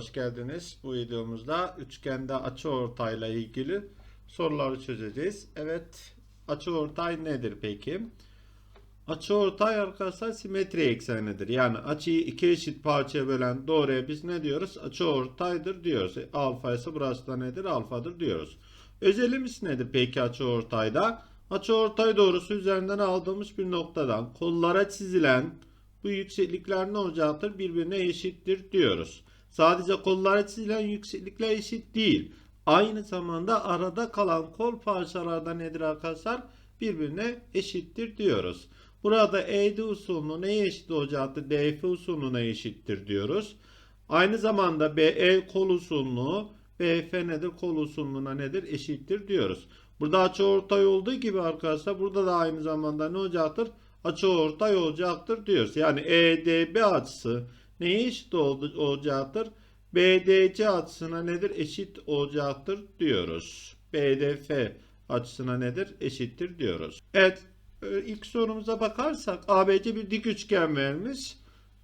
Hoş geldiniz. Bu videomuzda üçgende açıortayla ilgili soruları çözeceğiz. Evet, açıortay nedir peki? Açıortay arkadaşlar simetri eksenidir. Yani açıyı iki eşit parçaya bölen doğruya biz ne diyoruz? Açıortaydır diyoruz. E, alfa ise burası da nedir? Alfadır diyoruz. Özelimiz nedir peki açıortayda? Açıortay doğrusu üzerinden aldığımız bir noktadan kollara çizilen bu yükseklikler ne olacaktır? Birbirine eşittir diyoruz. Sadece kollara çizilen yükseklikler eşit değil. Aynı zamanda arada kalan kol parçalarda nedir arkadaşlar? Birbirine eşittir diyoruz. Burada ED usulü neye eşit olacaktır? DF usulüne eşittir diyoruz. Aynı zamanda BE kol usulü, BF nedir? Kol usulüne nedir? Eşittir diyoruz. Burada açıortay olduğu gibi arkadaşlar burada da aynı zamanda ne olacaktır? Açıortay olacaktır diyoruz. Yani EDB açısı neye eşit oldu, olacaktır? BDC açısına nedir? Eşit olacaktır diyoruz. BDF açısına nedir? Eşittir diyoruz. Evet e, ilk sorumuza bakarsak ABC bir dik üçgen vermiş.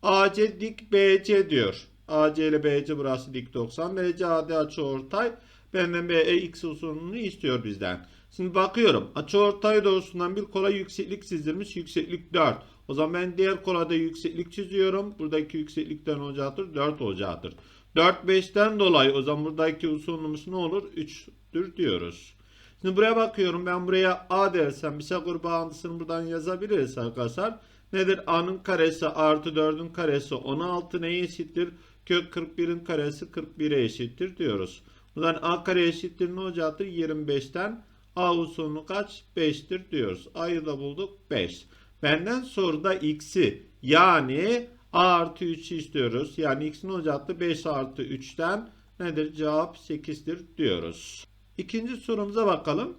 AC dik BC diyor. AC ile BC burası dik 90 derece. AD açıortay. Benden BE x usulünü istiyor bizden. Şimdi bakıyorum. Açıortay doğrusundan bir kola yükseklik çizilmiş. Yükseklik 4. O zaman ben diğer kolada yükseklik çiziyorum. Buradaki yükseklikten olacaktır. 4 olacaktır. 4 5'ten dolayı o zaman buradaki usulümüz ne olur? 3'tür diyoruz. Şimdi buraya bakıyorum. Ben buraya A dersem Pisagor bağıntısını buradan yazabiliriz arkadaşlar. Nedir? A'nın karesi artı 4'ün karesi 16 neye eşittir? Kök 41'in karesi 41'e eşittir diyoruz. Buradan A kare eşittir ne olacaktır? 25'ten A usulü kaç? 5'tir diyoruz. A'yı da bulduk 5. Benden soruda x'i yani A artı 3'ü istiyoruz. Yani x ne olacaktı? 5 artı 3'ten nedir? Cevap 8'dir diyoruz. İkinci sorumuza bakalım.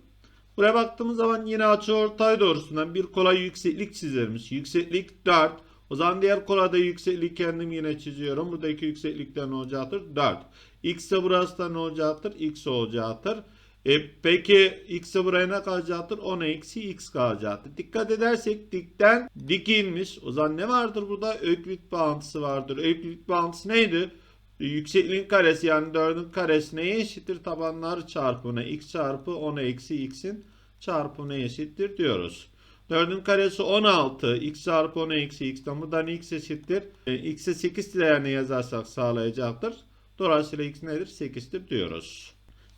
Buraya baktığımız zaman yine açıortay doğrusundan bir kolay yükseklik çizilmiş. Yükseklik 4. O zaman diğer kolada yükseklik kendim yine çiziyorum. Buradaki yükseklikten olacaktır? 4. X de burası da ne olacaktır? X olacaktır. E, peki x'e buraya ne kalacaktır? 10 eksi x kalacaktır. Dikkat edersek dikten dik inmiş. O zaman ne vardır burada? Öklit bağıntısı vardır. Öklit bağıntısı neydi? Yüksekliğin karesi yani 4'ün karesi neye eşittir? Tabanlar çarpımına x çarpı 10 eksi x'in çarpımına eşittir diyoruz. 4'ün karesi 16. x çarpı 10 eksi x'ten buradan x eşittir. E, x'e 8 değerini yazarsak sağlayacaktır. Dolayısıyla x nedir? 8'tir diyoruz.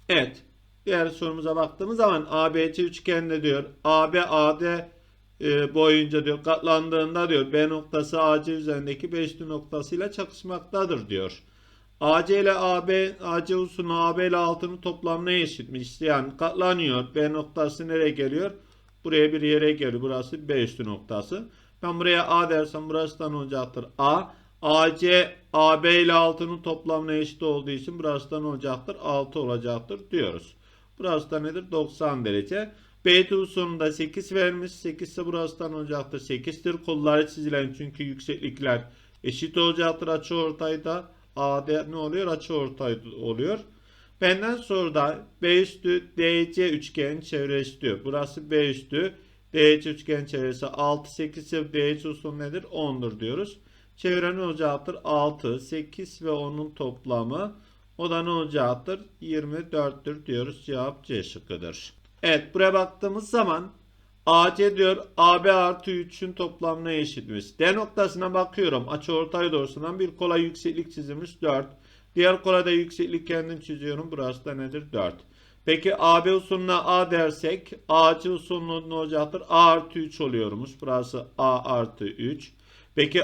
Evet. Diğer sorumuza baktığımız zaman ABC üçgeninde diyor AB AD e, boyunca diyor katlandığında diyor B noktası AC üzerindeki beşli noktasıyla çakışmaktadır diyor. AC ile AB, AC usulü AB ile altının toplamına eşitmiş. Yani katlanıyor. B noktası nereye geliyor? Buraya bir yere geliyor. Burası B üstü noktası. Ben buraya A dersem burası da ne olacaktır? A. AC AB ile altının toplamına eşit olduğu için burası da ne olacaktır? 6 olacaktır diyoruz. Burası da nedir? 90 derece. B usulünde 8 vermiş. 8 ise burası da ne olacaktır? 8'tir. Kolları çizilen çünkü yükseklikler eşit olacaktır açıortayda. AD ne oluyor? Açıortay oluyor. Benden sonra da B üstü DC üçgen çevre istiyor. Burası B üstü DC üçgen çevresi 6 8 ise DC usulü nedir? 10'dur diyoruz. Çevre ne olacaktır? 6, 8 ve 10'un toplamı. O da ne olacaktır? 24'tür diyoruz. Cevap C şıkkıdır. Evet buraya baktığımız zaman AC diyor AB artı 3'ün toplamına eşitmiş. D noktasına bakıyorum. Açıortay doğrusundan bir kolay yükseklik çizilmiş 4. Diğer kolayda yükseklik kendim çiziyorum. Burası da nedir? 4. Peki AB usulüne A dersek AC usulü ne olacaktır? A artı 3 oluyormuş. Burası A artı 3. Peki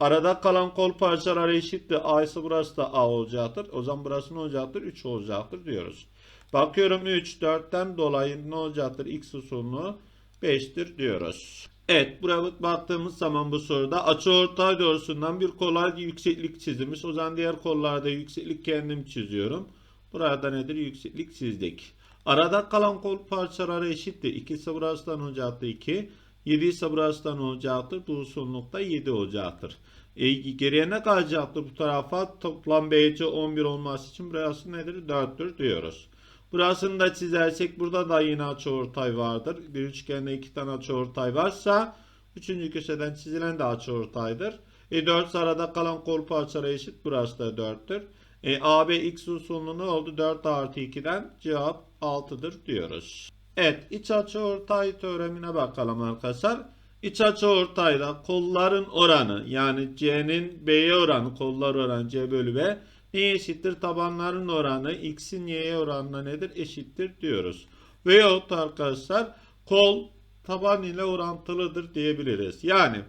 arada kalan kol parçaları eşitti. A ise burası da A olacaktır. O zaman burası ne olacaktır? 3 olacaktır diyoruz. Bakıyorum 3, 4'ten dolayı ne olacaktır? X usulü 5'tir diyoruz. Evet buraya baktığımız zaman bu soruda açıortay doğrusundan bir kolay yükseklik çizilmiş. O zaman diğer kollarda yükseklik kendim çiziyorum. Burada nedir? Yükseklik çizdik. Arada kalan kol parçaları eşittir. 2 ise burasından olacaktır 2. 7 ise burasından olacaktır. Bu uzunlukta 7 olacaktır. E, geriye ne kalacaktır bu tarafa? Toplam BC 11 olması için burası nedir? 4'tür diyoruz. Burasını da çizersek burada da yine açıortay vardır. Bir üçgende iki tane açıortay varsa üçüncü köşeden çizilen de açıortaydır. E 4 arada kalan kol parçaları eşit. Burası da 4'tür. E, AB x usulü ne oldu? 4 artı 2'den cevap 6'dır diyoruz. Evet iç açı ortay teoremine bakalım arkadaşlar. İç açı ortayda kolların oranı yani C'nin B'ye oranı kollar oranı C bölü B neye eşittir? Tabanların oranı X'in Y'ye oranına nedir? Eşittir diyoruz. Veyahut da arkadaşlar kol taban ile orantılıdır diyebiliriz. Yani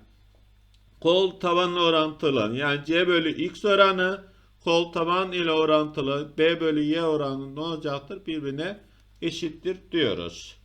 kol tabanla orantılı yani C bölü X oranı kol taban ile orantılı B bölü Y oranı ne olacaktır? Birbirine eşittir diyoruz.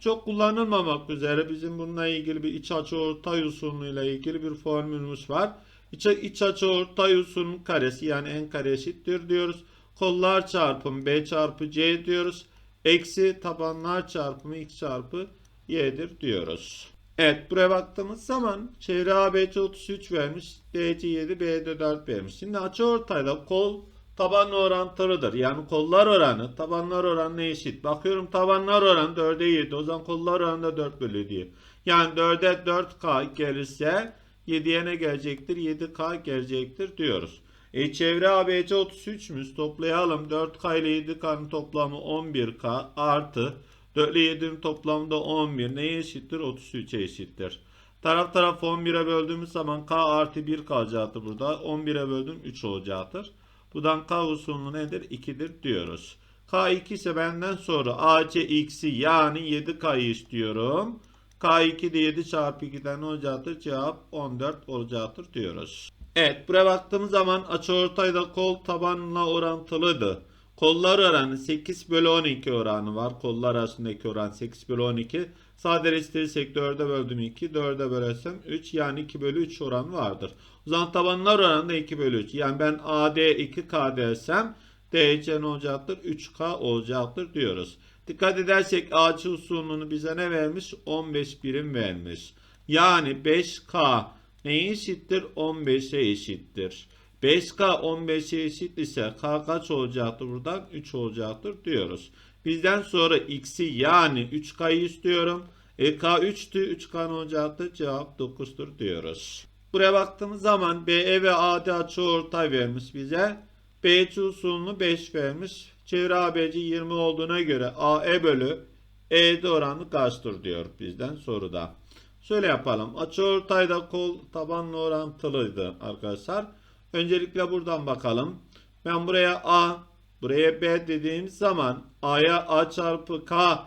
Çok kullanılmamak üzere bizim bununla ilgili bir iç açı ortay usulüyle ilgili bir formülümüz var. İç, iç açı ortay usulünün karesi yani en kare eşittir diyoruz. Kollar çarpımı B çarpı C diyoruz. Eksi tabanlar çarpımı X çarpı Y'dir diyoruz. Evet buraya baktığımız zaman çevre ABC 33 vermiş. DC 7 B'de 4 vermiş. Şimdi açı ortayda kol tabanla orantılıdır. Yani kollar oranı tabanlar oranına eşit. Bakıyorum tabanlar oranı 4'e 7. O zaman kollar oranı da 4 bölü diyor. Yani 4'e 4K gelirse 7'ye ne gelecektir? 7K gelecektir diyoruz. E çevre ABC 33'müş. Toplayalım. 4K ile 7K'nın toplamı 11K artı 4 ile 7'nin toplamı da 11. Neye eşittir? 33'e eşittir. Taraf taraf 11'e böldüğümüz zaman K artı 1 kalacaktır burada. 11'e böldüm 3 olacaktır. Buradan K usulü nedir? 2'dir diyoruz. K2 ise benden sonra AC x'i yani 7K'yı istiyorum. K2 de 7 çarpı 2'den ne olacaktır? Cevap 14 olacaktır diyoruz. Evet buraya baktığımız zaman açıortayda kol tabanla orantılıdır. Kollar oranı 8 bölü 12 oranı var. Kollar arasındaki oran 8 bölü 12. Sadeleştirirsek 4'e böldüm 2. 4'e bölersem 3 yani 2 bölü 3 oran vardır. O zaman tabanlar oranı da 2 bölü 3. Yani ben AD 2K dersem DC ne olacaktır? 3K olacaktır diyoruz. Dikkat edersek AC usulünü bize ne vermiş? 15 birim vermiş. Yani 5K neye eşittir? 15'e eşittir. 5K 15'e eşit ise K kaç olacaktır buradan? 3 olacaktır diyoruz. Bizden sonra X'i yani 3K'yı istiyorum. E K 3'tü. 3K ne olacaktır? Cevap 9'dur diyoruz. Buraya baktığımız zaman BE ve AD açı ortay vermiş bize. BC usulünü 5 vermiş. Çevre ABC 20 olduğuna göre AE bölü ED oranı kaçtır diyor bizden soruda. Şöyle yapalım. Açı ortayda kol tabanla orantılıydı arkadaşlar. Öncelikle buradan bakalım. Ben buraya A, buraya B dediğim zaman A'ya A çarpı K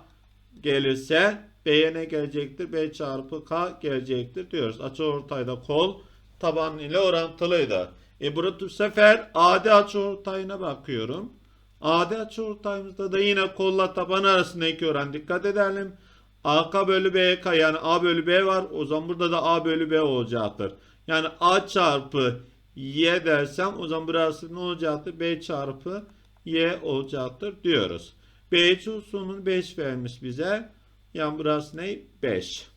gelirse B'ye ne gelecektir? B çarpı K gelecektir diyoruz. Açı ortayda kol taban ile orantılıydı. E burada bu sefer AD açı ortayına bakıyorum. AD açı ortayımızda da yine kolla taban arasındaki oran dikkat edelim. AK bölü BK yani A bölü B var. O zaman burada da A bölü B olacaktır. Yani A çarpı Y dersem o zaman burası ne olacaktır? B çarpı Y olacaktır diyoruz. BC usulünün 5 vermiş bize. Yani burası ne? 5.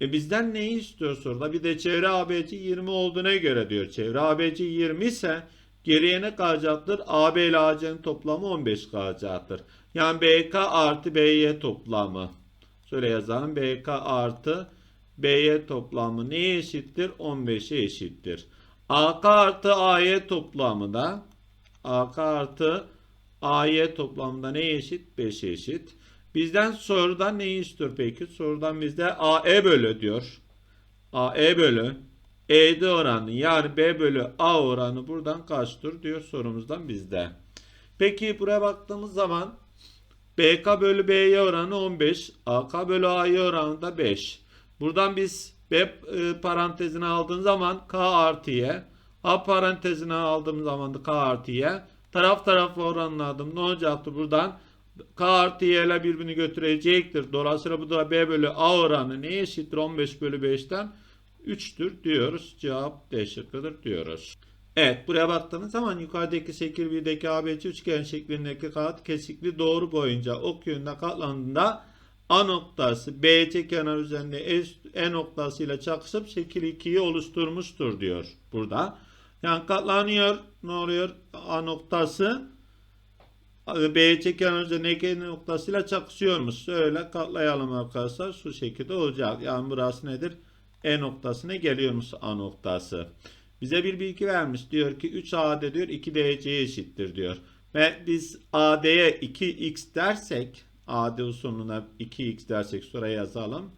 E bizden neyi istiyor soruda? Bir de çevre ABC 20 olduğuna göre diyor. Çevre ABC 20 ise geriye ne kalacaktır? AB ile AC'nin toplamı 15 kalacaktır. Yani BK artı BY toplamı. Şöyle yazalım. BK artı BY toplamı neye eşittir? 15'e eşittir. AK artı AY toplamı da AK artı AY toplamında neye eşit? 5'e eşit. Bizden sorudan neyi istiyor peki? Sorudan bizde AE bölü diyor. AE bölü ED oranı yani B bölü A oranı buradan kaçtır diyor sorumuzdan bizde. Peki buraya baktığımız zaman BK bölü BY oranı 15. AK bölü AY oranı da 5. Buradan biz B e, parantezine aldığın zaman K artı Y. A parantezine aldığım zaman da K artı Y. Taraf tarafa oranladım. Ne olacaktı buradan? K artı Y ile birbirini götürecektir. Dolayısıyla bu da B bölü A oranı neye eşittir? 15 bölü 5'ten 3'tür diyoruz. Cevap D şıkkıdır diyoruz. Evet buraya baktığınız zaman yukarıdaki şekil 1'deki ABC üçgen şeklindeki kağıt kesikli doğru boyunca ok yönüne katlandığında A noktası BC kenar üzerinde E, e noktasıyla çakışıp şekil 2'yi oluşturmuştur diyor burada. Yani katlanıyor ne oluyor? A noktası BC kenar üzerindeki E noktasıyla çakışıyormuş. Şöyle katlayalım arkadaşlar. Şu şekilde olacak. Yani burası nedir? E noktasına geliyormuş A noktası. bize bir bilgi vermiş. Diyor ki 3AD diyor 2DC'ye eşittir diyor. Ve biz AD'ye 2x dersek AD usulüne 2x dersek şuraya yazalım.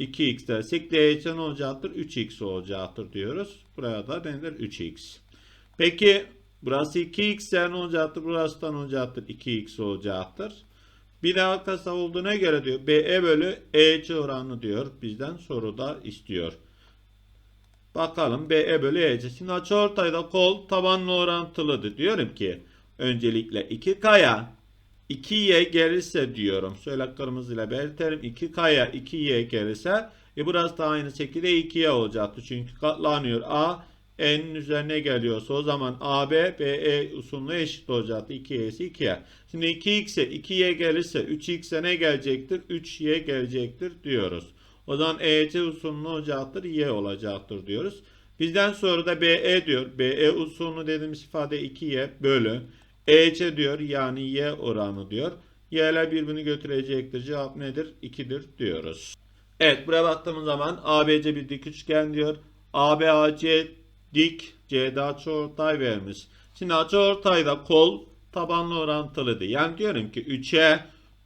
2x dersek DC ne olacaktır? 3x olacaktır diyoruz. Buraya da nedir? 3x. Peki burası 2x ne olacaktır? Burası da ne olacaktır? 2x olacaktır. Bir de arkası olduğuna göre diyor BE bölü EC oranı diyor. Bizden soruda istiyor. Bakalım BE bölü EC. Şimdi açıortayda kol tabanla orantılıdır. Diyorum ki öncelikle 2K'ya 2Y gelirse diyorum. Şöyle kırmızıyla belirtelim. 2K'ya 2Y gelirse e burası da aynı şekilde 2Y olacaktı. Çünkü katlanıyor. A N'in üzerine geliyorsa o zaman AB BE usulüne eşit olacaktı. 2Y'si 2Y. Şimdi 2X'e 2Y gelirse 3X'e ne gelecektir? 3Y gelecektir diyoruz. O zaman EC usulü ne olacaktır? Y olacaktır diyoruz. Bizden sonra da BE diyor. BE usulü dediğimiz ifade 2Y bölü. EC diyor yani Y oranı diyor. Y'ler birbirini götürecektir. Cevap nedir? 2'dir diyoruz. Evet buraya baktığımız zaman ABC bir dik üçgen diyor. ABAC dik C'de açıortay vermiş. Şimdi açıortayda kol tabanla orantılıdır. Yani diyorum ki 3'e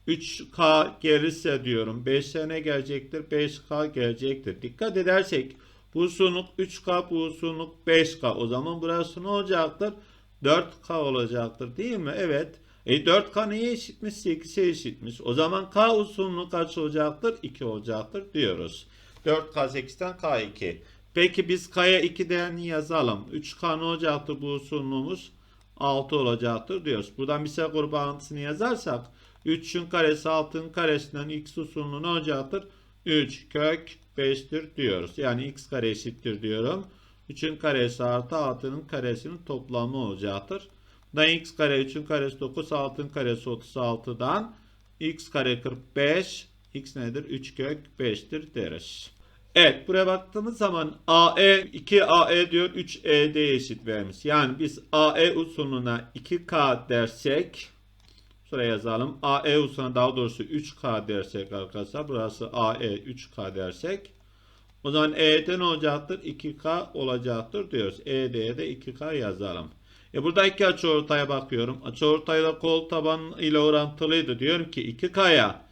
3K gelirse diyorum 5'e ne gelecektir? 5K gelecektir. Dikkat edersek bu uzunluk 3K bu uzunluk 5K. O zaman burası ne olacaktır? 4K olacaktır değil mi? Evet. E 4K neye eşitmiş? 8'e eşitmiş. O zaman K uzunluğu kaç olacaktır? 2 olacaktır diyoruz. 4K 8'ten K2. Peki biz K'ya 2 değerini yazalım. 3K ne olacaktır bu uzunluğumuz? 6 olacaktır diyoruz. Buradan bir sekur bağıntısını yazarsak 3'ün karesi 6'ın karesinden x uzunluğu ne olacaktır? 3 kök 5'tir diyoruz. Yani x kare eşittir diyorum. 3'ün karesi artı 6'nın karesinin toplamı olacaktır. Da x kare 3'ün karesi 9 6'ın karesi 36'dan x kare 45 x nedir? 3 kök 5'tir deriz. Evet buraya baktığımız zaman AE 2AE diyor 3ED eşit vermiş. Yani biz AE usulüne 2K dersek Şuraya yazalım. AE usulüne daha doğrusu 3K dersek arkadaşlar. Burası AE 3K dersek. O zaman E'de ne olacaktır? 2K olacaktır diyoruz. ED'ye de 2K yazalım. E burada iki açıortaya bakıyorum. Açıortayla kol taban ile orantılıydı. Diyorum ki 2K'ya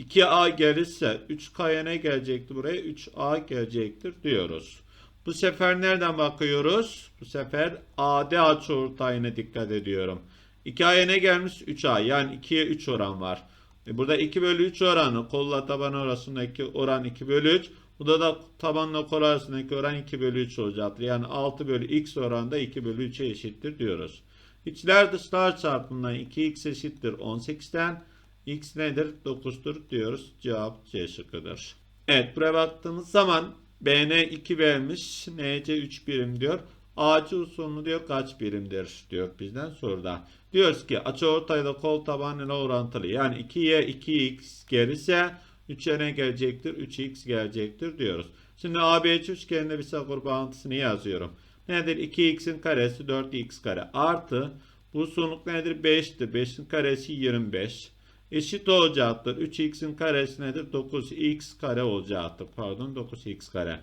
2A gelirse 3K'ya ne gelecekti buraya? 3A gelecektir diyoruz. Bu sefer nereden bakıyoruz? Bu sefer AD açıortayına dikkat ediyorum. 2A'ya ne gelmiş? 3A. Yani 2'ye 3 oran var. E burada 2 bölü 3 oranı kolla taban arasındaki oran 2 bölü 3. Burada da tabanla kol arasındaki oran 2 bölü 3 olacaktır. Yani 6 bölü x oranda 2 bölü 3'e eşittir diyoruz. İçler dışlar çarpımından 2x eşittir 18'ten. x nedir? 9'dur diyoruz. Cevap C şıkkıdır. Evet buraya baktığımız zaman BN 2 vermiş. NC 3 birim diyor. AC usulünü diyor kaç birimdir diyor bizden soruda. Diyoruz ki açıortayda kol tabanıyla orantılı. Yani 2'ye 2x gelirse 3'e ne gelecektir? 3x gelecektir diyoruz. Şimdi ABC üçgeninde bir sakor bağıntısını yazıyorum. Nedir? 2x'in karesi 4x kare artı bu uzunluk nedir? 5'tir. 5'in karesi 25. Eşit olacaktır. 3x'in karesi nedir? 9x kare olacaktır. Pardon 9x kare.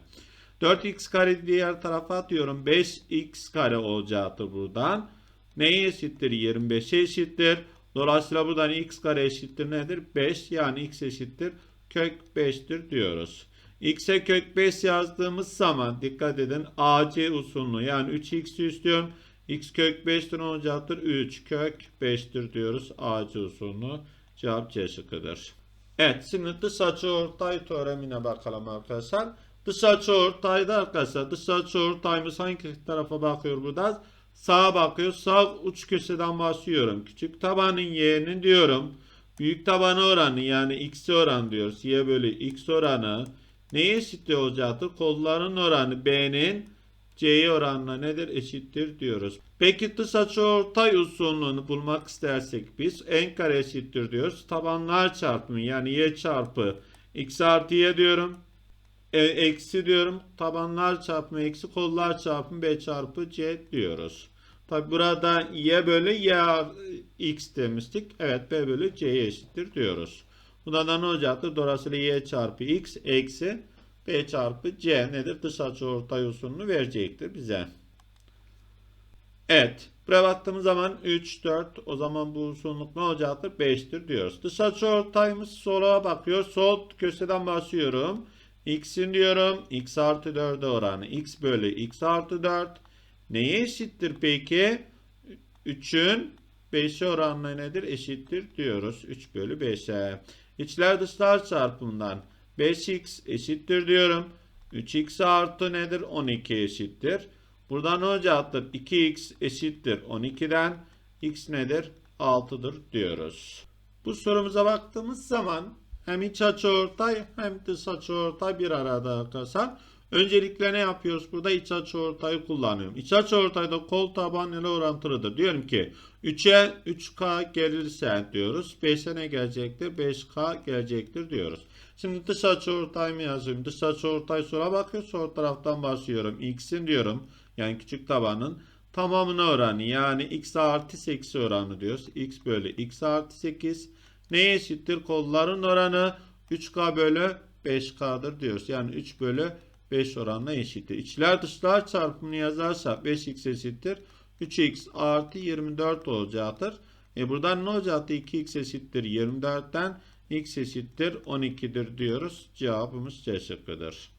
4x kare diğer tarafa atıyorum. 5x kare olacaktır buradan. Neye eşittir? 25'e eşittir. Dolayısıyla buradan x kare eşittir nedir? 5 yani x eşittir. Kök 5'tir diyoruz. x'e kök 5 yazdığımız zaman dikkat edin AC usulü yani 3x istiyorum. x kök 5'ten olacaktır. 3 kök 5'tir diyoruz AC usulü. Cevap C şıkkıdır. Evet şimdi dış açı ortay teoremine bakalım arkadaşlar. Dış açı ortayda arkadaşlar dış açı ortayımız hangi tarafa bakıyor burada? Sağa bakıyor. Sağ uç köşeden başlıyorum. Küçük tabanın y'nin diyorum. Büyük tabanı oranı yani x oran diyoruz. Y bölü x oranı neye eşit olacaktır? Kolların oranı b'nin c'ye oranına nedir? Eşittir diyoruz. Peki dış açıortay uzunluğunu bulmak istersek biz n kare eşittir diyoruz. Tabanlar çarpımı yani y çarpı x artı y diyorum. E, eksi diyorum. Tabanlar çarpımı eksi kollar çarpımı b çarpı c diyoruz. Tabi burada y bölü y x demiştik. Evet b bölü c'ye eşittir diyoruz. Bunda da ne olacaktır? Dolayısıyla y çarpı x eksi B çarpı C nedir? Dış açıortay usulünü verecektir bize. Evet. Buraya baktığımız zaman 3, 4 o zaman bu uzunluk ne olacaktır? 5'tir diyoruz. Dış açıortayımız sola bakıyor. Sol köşeden başlıyorum. X'in diyorum. X artı 4'e oranı. X bölü X artı 4. Neye eşittir peki? 3'ün 5'e oranına nedir? Eşittir diyoruz. 3 bölü 5'e. İçler dışlar çarpımından 5x eşittir diyorum. 3x artı nedir? 12 eşittir. Buradan ne olacaktır? 2x eşittir 12'den. x nedir? 6'dır diyoruz. Bu sorumuza baktığımız zaman hem iç açıortay hem dış açıortay bir arada arkadaşlar. Öncelikle ne yapıyoruz? Burada iç açıortayı kullanıyorum. İç açıortayda kol taban ile orantılıdır. Diyorum ki 3'e 3K gelirse diyoruz. 5'e ne gelecektir? 5K gelecektir diyoruz. Şimdi dış açıortay mı yazıyorum? Dış açıortay sola bakıyor. Sol taraftan başlıyorum. X'in diyorum. Yani küçük tabanın tamamına oranı. Yani x artı 8 oranı diyoruz. x bölü x artı 8. Neye eşittir? Kolların oranı 3K bölü 5K'dır diyoruz. Yani 3 bölü 5 oranına eşittir. İçler dışlar çarpımını yazarsak 5x eşittir. 3x artı 24 olacaktır. E buradan ne olacaktı? 2x eşittir 24'ten x eşittir 12'dir diyoruz. Cevabımız C şıkkıdır.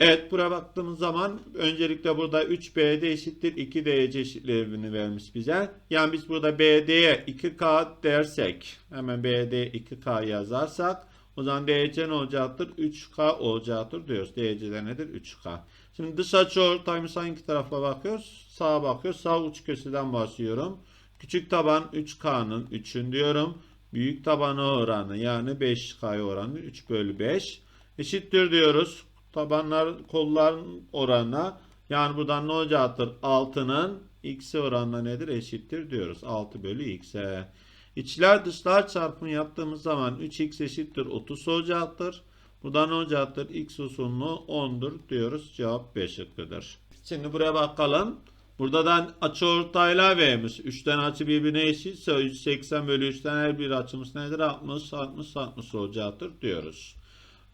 Evet buraya baktığımız zaman öncelikle burada 3BD eşittir 2DC eşitliğini vermiş bize. Yani biz burada BD'ye 2K dersek hemen BD 2K yazarsak o zaman DC ne olacaktır? 3K olacaktır diyoruz. DC nedir? 3K. Şimdi dış açı ortayımız hangi tarafa bakıyoruz? Sağa bakıyoruz. Sağ uç köşeden başlıyorum. Küçük taban 3K'nın 3'ün diyorum. Büyük tabanı oranı yani 5K oranı 3 bölü 5 eşittir diyoruz. Tabanlar kolların oranına yani buradan ne olacaktır? 6'nın x'e oranına nedir? Eşittir diyoruz. 6 bölü x'e. İçler dışlar çarpımı yaptığımız zaman 3x eşittir 30 olacaktır. Buradan olacaktır? X usulünü 10'dur diyoruz. Cevap B şıkkıdır. Şimdi buraya bakalım. Buradan açı ortaylar vermiş. 3 tane açı birbirine eşitse 180 bölü 3'ten her bir açımız nedir? 60, 60, 60 olacaktır diyoruz.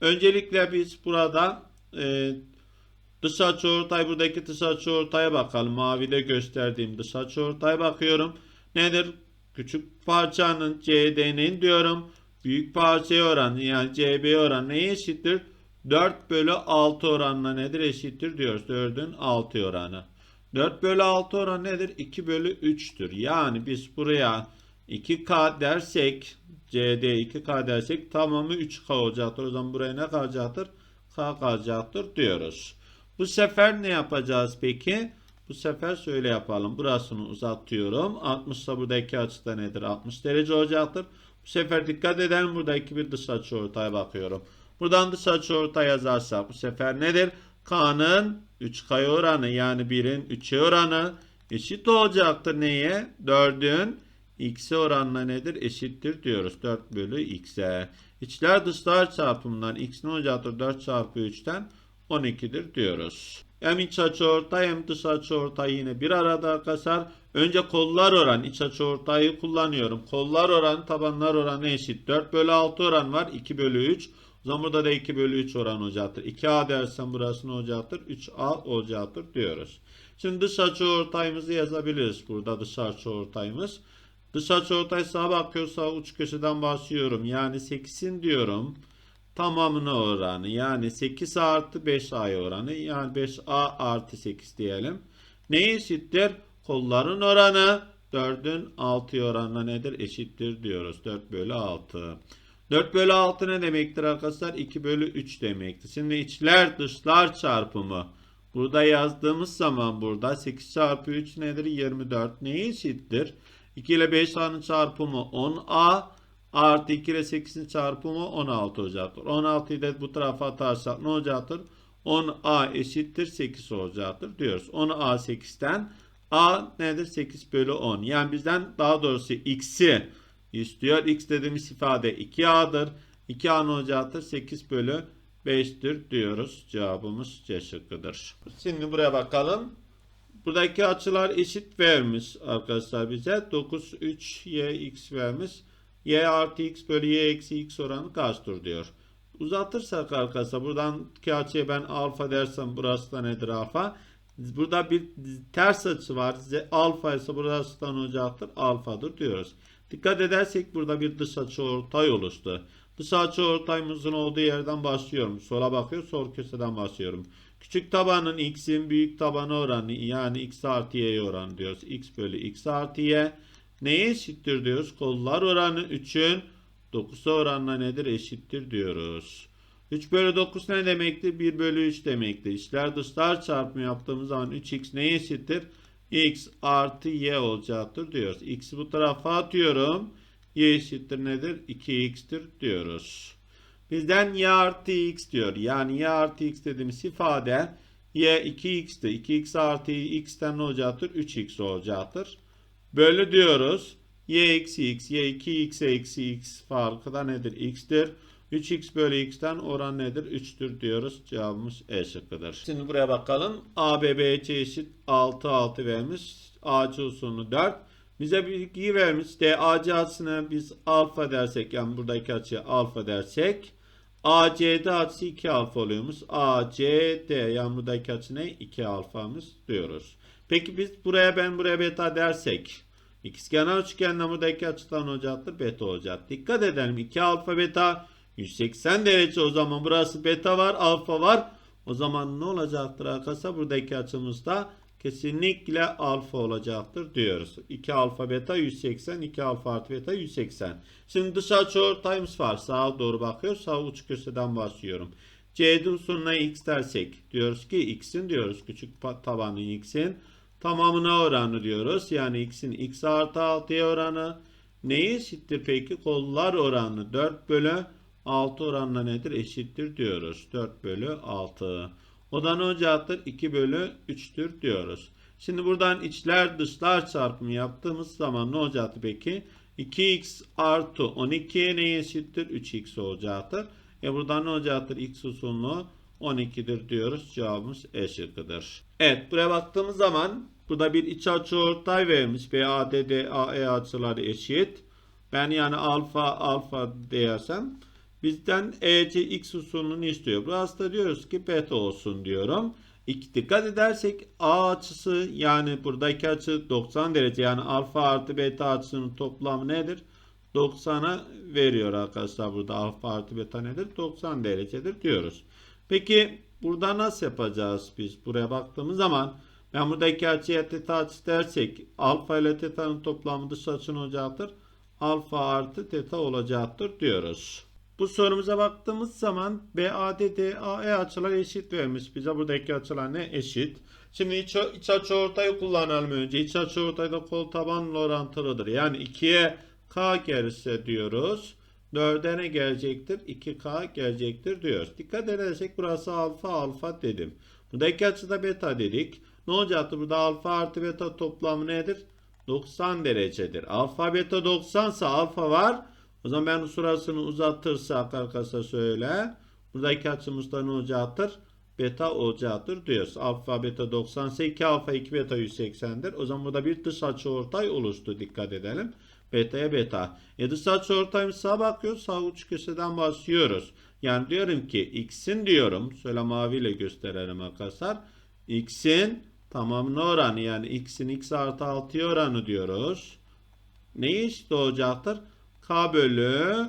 Öncelikle biz burada e, dış açıortay buradaki dış açıortaya bakalım. Mavide gösterdiğim dış açıortaya bakıyorum. Nedir? Küçük parçanın CD'nin diyorum. Büyük parçaya oranı yani CB oranı neye eşittir? 4 bölü 6 oranına nedir? Eşittir diyoruz. 4'ün 6 oranı. 4 bölü 6 oranı nedir? 2 bölü 3'tür. Yani biz buraya 2K dersek CD 2K dersek tamamı 3K olacaktır. O zaman buraya ne kalacaktır? K kalacaktır diyoruz. Bu sefer ne yapacağız peki? Bu sefer şöyle yapalım. Burasını uzatıyorum. 60 ise buradaki açıda nedir? 60 derece olacaktır. Bu sefer dikkat edelim. Buradaki bir dış açı ortaya bakıyorum. Buradan dış açı ortaya yazarsak bu sefer nedir? K'nın 3K oranı yani 1'in 3'e oranı eşit olacaktır neye? 4'ün x'e oranına nedir? Eşittir diyoruz. 4 bölü x'e. İçler dışlar çarpımından x ne olacaktır? 4 çarpı 3'ten 12'dir diyoruz. Hem iç açıortay hem dış açıortay yine bir arada arkadaşlar. Önce kollar oran iç açıortayı kullanıyorum. Kollar oran tabanlar oranı eşit. 4 bölü 6 oran var. 2 bölü 3. O zaman burada da 2 bölü 3 oran olacaktır. 2A dersen burası ne olacaktır? 3A olacaktır diyoruz. Şimdi dış açıortayımızı yazabiliriz. Burada dış açıortayımız. Dış açıortay sağa bakıyoruz. Sağ uç köşeden başlıyorum. Yani 8'in diyorum tamamına oranı yani 8 artı 5A oranı yani 5A artı 8 diyelim. Ne eşittir? Kolların oranı 4'ün 6 oranına nedir? Eşittir diyoruz. 4 bölü 6. 4 bölü 6 ne demektir arkadaşlar? 2 bölü 3 demektir. Şimdi içler dışlar çarpımı. Burada yazdığımız zaman burada 8 çarpı 3 nedir? 24. Neye eşittir? 2 ile 5A'nın çarpımı 10A. Artı 2 ile 8'in çarpımı 16 olacaktır. 16'yı da bu tarafa atarsak ne olacaktır? 10A eşittir 8 olacaktır diyoruz. 10A 8'ten A nedir? 8 bölü 10. Yani bizden daha doğrusu x'i istiyor. X dediğimiz ifade 2A'dır. 2A ne olacaktır? 8 bölü 5'tir diyoruz. Cevabımız C şıkkıdır. Şimdi buraya bakalım. Buradaki açılar eşit vermiş arkadaşlar bize. 9, 3, y, x vermiş y artı x bölü y eksi x oranı kaçtır diyor. uzatırsak arkadaşlar buradan ki açıya ben alfa dersem burası da nedir alfa? Burada bir ters açı var. Alfa ise burası da olacaktır? Alfadır diyoruz. Dikkat edersek burada bir dış açı ortay oluştu. Dış açı ortayımızın olduğu yerden başlıyorum. Sola bakıyor, sol köşeden başlıyorum. Küçük tabanın x'in büyük tabanı oranı yani x artı y'ye oranı diyoruz. x bölü x artı y neye eşittir diyoruz? Kollar oranı 3'ün 9'a oranla nedir? Eşittir diyoruz. 3 bölü 9 ne demekti? 1 bölü 3 demekti. İçler dışlar çarpımı yaptığımız zaman 3x neye eşittir? x artı y olacaktır diyoruz. x'i bu tarafa atıyorum. y eşittir nedir? 2x'tir diyoruz. Bizden y artı x diyor. Yani y artı x dediğimiz ifade y 2x'ti. 2x artı x'ten ne olacaktır? 3x olacaktır. Bölü diyoruz. y eksi x, y 2x eksi x farkı da nedir? x'tir. 3x bölü x'ten oran nedir? 3'tür diyoruz. Cevabımız E şıkkıdır. Şimdi buraya bakalım. A, B, B, C eşit 6, 6 vermiş. AC usulü 4. Bize bilgiyi vermiş. D, AC açısına biz alfa dersek yani buradaki açıya alfa dersek ACD açısı 2 alfa oluyormuş. ACD yani buradaki açı ne? 2 alfamız diyoruz. Peki biz buraya ben buraya beta dersek ikizkenar üçgenden buradaki açıdan olacaktır. Beta olacak. Dikkat edelim. 2 alfa beta 180 derece o zaman burası beta var alfa var. O zaman ne olacaktır arkadaşlar? Buradaki açımızda kesinlikle alfa olacaktır diyoruz. 2 alfa beta 180, 2 alfa artı beta 180. Şimdi dış açı ortayımız var. Sağa doğru bakıyor. Sağ uç köşeden başlıyorum. C'nin sonuna x dersek diyoruz ki x'in diyoruz. Küçük pa- tabanı x'in tamamına oranı diyoruz. Yani x'in x artı 6'ya oranı. Neye eşittir peki? Kollar oranı 4 bölü 6 oranla nedir? Eşittir diyoruz. 4 bölü 6. O da ne olacaktır? 2 bölü 3'tür diyoruz. Şimdi buradan içler dışlar çarpımı yaptığımız zaman ne olacaktı peki? 2x artı 12 neye eşittir? 3x olacaktır. E buradan ne olacaktır? x usulü 12'dir diyoruz. Cevabımız E şıkkıdır. Evet buraya baktığımız zaman burada bir iç açı ortay vermiş. BAD, DAE açıları eşit. Ben yani alfa alfa dersem bizden EC x usulünü istiyor. Burası da diyoruz ki beta olsun diyorum. İki, dikkat edersek A açısı yani buradaki açı 90 derece yani alfa artı beta açısının toplamı nedir? 90'a veriyor arkadaşlar burada alfa artı beta nedir? 90 derecedir diyoruz. Peki burada nasıl yapacağız biz? Buraya baktığımız zaman ben buradaki açıya teta açı dersek alfa ile teta'nın toplamı dış açın olacaktır. Alfa artı teta olacaktır diyoruz. Bu sorumuza baktığımız zaman BAD, DAE açılar eşit vermiş. Bize buradaki açılar ne? Eşit. Şimdi iç, iç açı ortayı kullanalım önce. İç açı ortayda kol tabanla orantılıdır. Yani 2'ye K gelirse diyoruz. 4'e ne gelecektir? 2K gelecektir diyoruz. Dikkat edersek burası alfa alfa dedim. Buradaki açıda beta dedik. Ne olacaktır? Burada alfa artı beta toplamı nedir? 90 derecedir. Alfa beta 90 ise alfa var. O zaman ben sırasını uzatırsak arkadaşlar söyle. Buradaki açımızda ne olacaktır? Beta olacaktır diyoruz. Alfa beta 90 ise 2 alfa 2 beta 180'dir. O zaman burada bir dış açı ortay oluştu. Dikkat edelim. Beta'ya beta. E dış açı ortayımız sağa bakıyoruz. Sağ uç köşeden başlıyoruz. Yani diyorum ki x'in diyorum. Şöyle maviyle gösterelim arkadaşlar. x'in tamamına oranı yani x'in x artı 6'ya oranı diyoruz. Neye eşit olacaktır? k bölü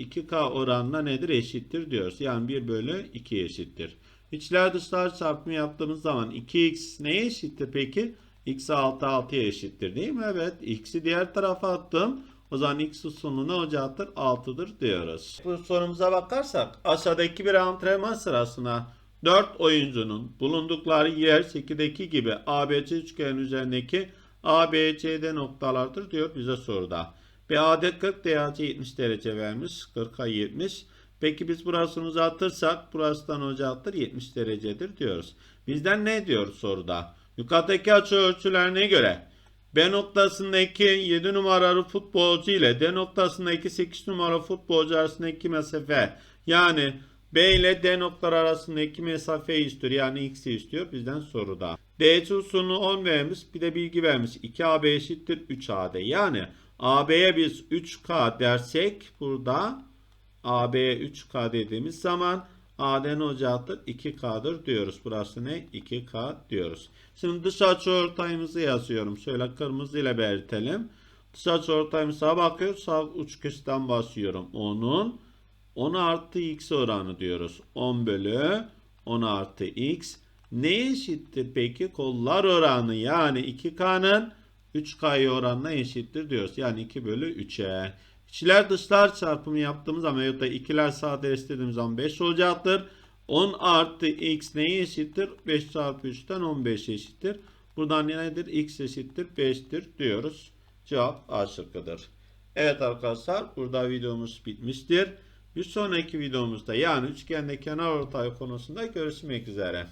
2k oranla nedir? Eşittir diyoruz. Yani 1 bölü 2 eşittir. İçler dışlar çarpımı yaptığımız zaman 2x neye eşittir peki? x 6 6'ya eşittir değil mi? Evet. x'i diğer tarafa attım. O zaman x usulü ne olacaktır? 6'dır diyoruz. Bu sorumuza bakarsak aşağıdaki bir antrenman sırasına 4 oyuncunun bulundukları yer şekildeki gibi ABC üçgen üzerindeki ABCD noktalardır diyor bize soruda. BAD 40 DAC 70 derece vermiş. 40'a 70. Peki biz burasını uzatırsak burasından olacaktır 70 derecedir diyoruz. Bizden ne diyor soruda? Yukarıdaki açı ölçülerine göre B noktasındaki 7 numaralı futbolcu ile D noktasındaki 8 numaralı futbolcu arasındaki mesafe yani B ile D noktaları arasındaki mesafeyi istiyor. Yani x'i istiyor bizden soruda. DC usulünü 10 vermiş bir de bilgi vermiş. 2AB eşittir 3AD. Yani AB'ye biz 3K dersek burada AB'ye 3K dediğimiz zaman AD ne olacaktır? 2K'dır diyoruz. Burası ne? 2K diyoruz. Şimdi dış açı ortayımızı yazıyorum. Şöyle kırmızı ile belirtelim. Dış açı ortayımıza bakıyoruz. Sağ uç köşeden basıyorum. 10'un 10 artı x oranı diyoruz. 10 bölü 10 artı x. Ne eşittir peki? Kollar oranı yani 2K'nın 3K'ya oranına eşittir diyoruz. Yani 2 bölü 3'e. İçler dışlar çarpımı yaptığımız zaman ya da ikiler sadeleştirdiğimiz zaman 5 olacaktır. 10 artı x neye eşittir? 5 çarpı 3'ten 15 eşittir. Buradan nedir? x eşittir 5'tir diyoruz. Cevap A şıkkıdır. Evet arkadaşlar burada videomuz bitmiştir. Bir sonraki videomuzda yani üçgende kenar ortay konusunda görüşmek üzere.